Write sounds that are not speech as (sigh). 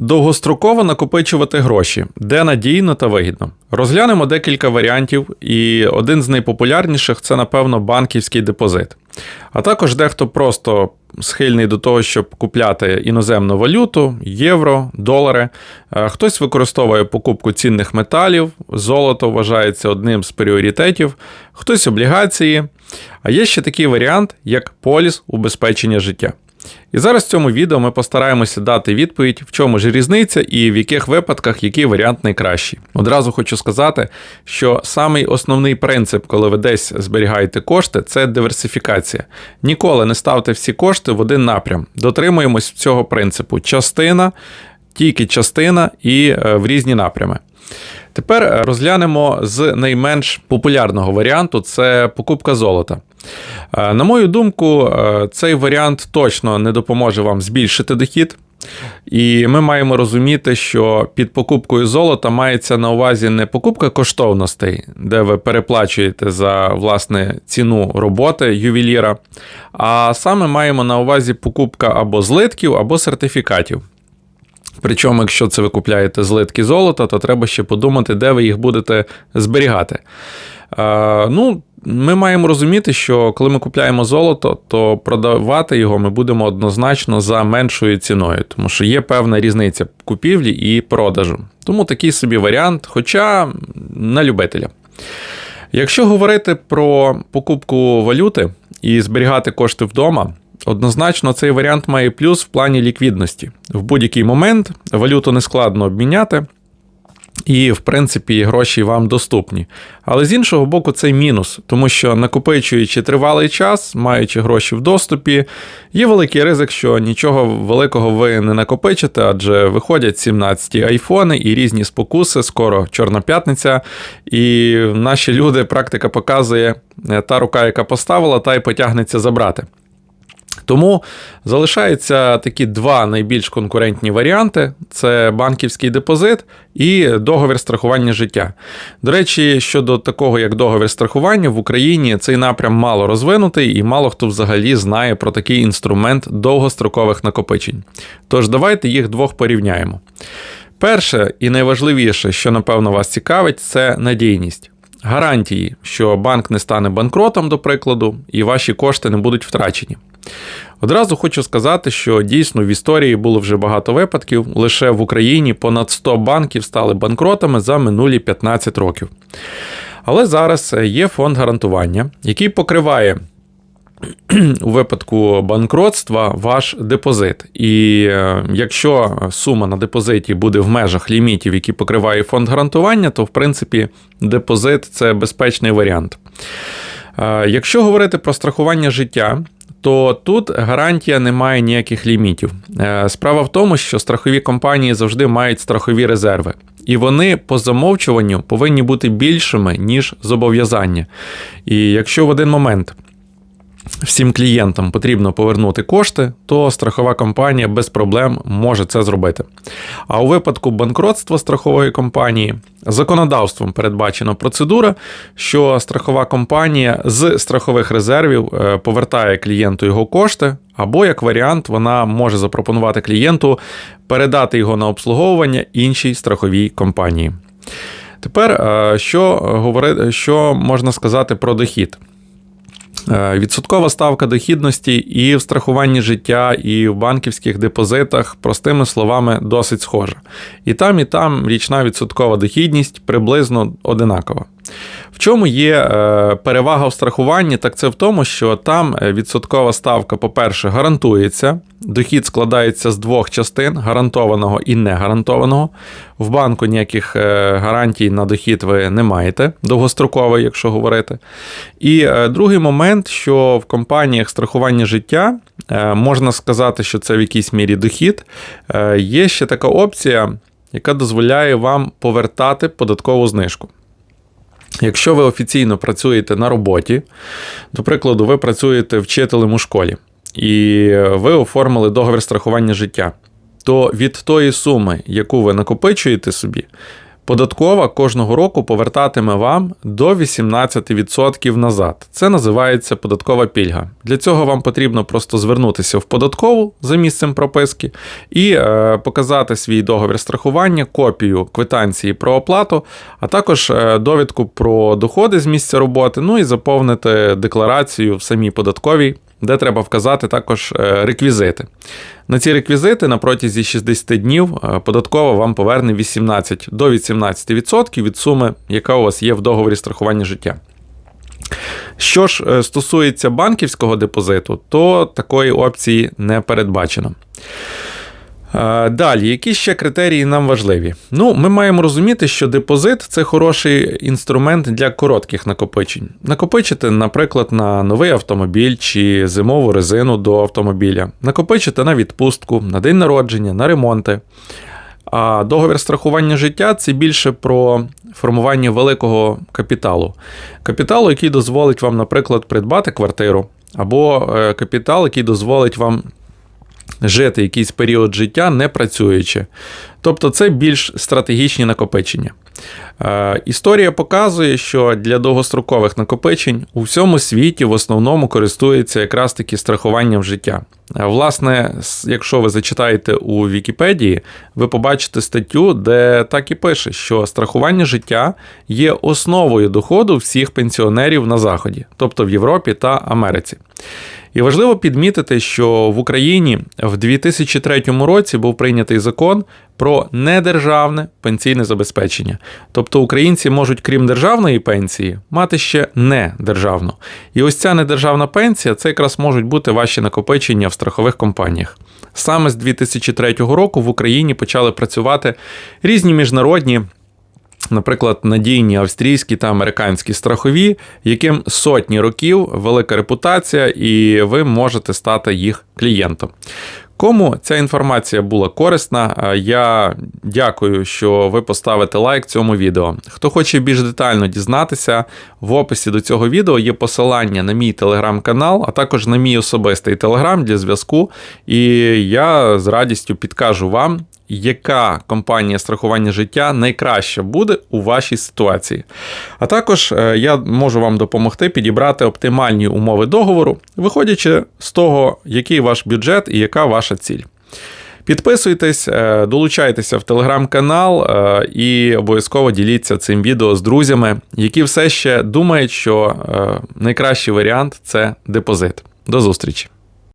Довгостроково накопичувати гроші, де надійно та вигідно. Розглянемо декілька варіантів, і один з найпопулярніших це, напевно, банківський депозит. А також дехто просто схильний до того, щоб купляти іноземну валюту, євро, долари. Е, Хтось використовує покупку цінних металів, золото вважається одним з пріоритетів, хтось облігації. А є ще такий варіант, як поліс убезпечення життя. І зараз в цьому відео ми постараємося дати відповідь, в чому ж різниця і в яких випадках який варіант найкращий. Одразу хочу сказати, що самий основний принцип, коли ви десь зберігаєте кошти, це диверсифікація. Ніколи не ставте всі кошти в один напрям. Дотримуємось цього принципу: частина, тільки частина і е, в різні напрями. Тепер е, розглянемо з найменш популярного варіанту це покупка золота. Е, На мою думку, е, цей варіант точно не допоможе вам збільшити дохід. І ми маємо розуміти, що під покупкою золота мається на увазі не покупка коштовностей, де ви переплачуєте за власне ціну роботи ювеліра, а саме маємо на увазі покупка або злитків, або сертифікатів. Причому, якщо це ви купляєте злитки золота, то треба ще подумати, де ви їх будете зберігати. Ну, ми маємо розуміти, що коли ми купляємо золото, то продавати його ми будемо однозначно за меншою ціною, тому що є певна різниця купівлі і продажу. Тому такий собі варіант, хоча на любителя. Якщо говорити про покупку валюти і зберігати кошти вдома, однозначно цей варіант має плюс в плані ліквідності. В будь-який момент валюту не складно обміняти. І, в принципі, гроші вам доступні. Але з іншого боку, це мінус, тому що накопичуючи тривалий час, маючи гроші в доступі, є великий ризик, що нічого великого ви не накопичите, адже виходять 17 айфони і різні спокуси, скоро Чорна п'ятниця. І наші люди, практика показує, та рука, яка поставила, та й потягнеться забрати. Тому залишаються такі два найбільш конкурентні варіанти: це банківський депозит і договір страхування життя. До речі, щодо такого, як договір страхування, в Україні цей напрям мало розвинутий і мало хто взагалі знає про такий інструмент довгострокових накопичень. Тож давайте їх двох порівняємо. Перше і найважливіше, що напевно вас цікавить, це надійність. Гарантії, що банк не стане банкротом, до прикладу, і ваші кошти не будуть втрачені. Одразу хочу сказати, що дійсно в історії було вже багато випадків. Лише в Україні понад 100 банків стали банкротами за минулі 15 років. Але зараз є фонд гарантування, який покриває. (clears throat) У випадку банкротства ваш депозит. І е, якщо сума на депозиті буде в межах лімітів, які покриває фонд гарантування, то в принципі депозит це безпечний варіант. Е, Якщо говорити про страхування життя, то тут гарантія не має ніяких лімітів. Е, Справа в тому, що страхові компанії завжди мають страхові резерви, і вони по замовчуванню повинні бути більшими, ніж зобов'язання. І якщо в один момент всім клієнтам потрібно повернути кошти, то страхова компанія без проблем може це зробити. А у випадку банкротства страхової компанії законодавством передбачена процедура, що страхова компанія з страхових резервів е, повертає клієнту його кошти, або як варіант, вона може запропонувати клієнту передати його на обслуговування іншій страховій компанії. Тепер, е, що говорити, що можна сказати про дохід? Е, Відсоткова ставка дохідності і в страхуванні життя, і в банківських депозитах, простими словами, досить схожа. І там, і там річна відсоткова дохідність приблизно одинакова. В чому є е, перевага в страхуванні, так це в тому, що там відсоткова ставка, по-перше, гарантується. Дохід складається з двох частин гарантованого і негарантованого. В банку ніяких е, гарантій на дохід ви не маєте, довгостроковий, якщо говорити. І е, другий момент, що в компаніях страхування життя можна сказати, що це в якійсь мірі дохід. Є ще така опція, яка дозволяє вам повертати податкову знижку. Якщо ви офіційно працюєте на роботі, до прикладу, ви працюєте вчителем у школі, і ви оформили договір страхування життя, то від тої суми, яку ви накопичуєте собі, Податкова кожного року повертатиме вам до 18% назад. Це називається податкова пільга. Для цього вам потрібно просто звернутися в податкову за місцем прописки і е, показати свій договір страхування, копію квитанції про оплату, а також е, довідку про доходи з місця роботи, ну і заповнити декларацію в самій податковій де треба вказати також е, реквізити. На ці реквізити на протязі 60 днів е, податкова вам поверне 18 до 18% від суми, яка у вас є в договорі страхування життя. Що ж е, стосується банківського депозиту, то такої опції не передбачено. Е, Далі, які ще критерії нам важливі? Ну, ми маємо розуміти, що депозит це хороший інструмент для коротких накопичень. Накопичити, наприклад, на новий автомобіль чи зимову резину до автомобіля, накопичити на відпустку, на день народження, на ремонти. А договір страхування життя це більше про формування великого капіталу. Капіталу, який дозволить вам, наприклад, придбати квартиру, або е, капітал, який дозволить вам жити якийсь період життя не працюючи. Тобто це більш стратегічні накопичення. Е, Історія показує, що для довгострокових накопичень у всьому світі в основному користується якраз таки страхуванням життя. Е, Власне, якщо ви зачитаєте у Вікіпедії, ви побачите статтю, де так і пише, що страхування життя є основою доходу всіх пенсіонерів на Заході, тобто в Європі та Америці. І важливо підмітити, що в Україні в 2003 році був прийнятий закон про недержавне пенсійне забезпечення. Тобто українці можуть, крім державної пенсії, мати ще недержавну. І ось ця недержавна пенсія це якраз можуть бути ваші накопичення в страхових компаніях. Саме з 2003 року в Україні почали працювати різні міжнародні наприклад, надійні австрійські та американські страхові, яким сотні років велика репутація, і ви можете стати їх клієнтом. Кому ця інформація була корисна, е, я дякую, що ви поставите лайк цьому відео. Хто хоче більш детально дізнатися, в описі до цього відео є посилання на мій телеграм-канал, а також на мій особистий телеграм для зв'язку. І я з радістю підкажу вам, яка компанія страхування життя найкраща буде у вашій ситуації. А також е, я можу вам допомогти підібрати оптимальні умови договору, виходячи з того, який ваш бюджет і яка ваша ціль. Підписуйтесь, е, долучайтеся в телеграм-канал е, і обов'язково діліться цим відео з друзями, які все ще думають, що найкращий варіант це депозит. До зустрічі!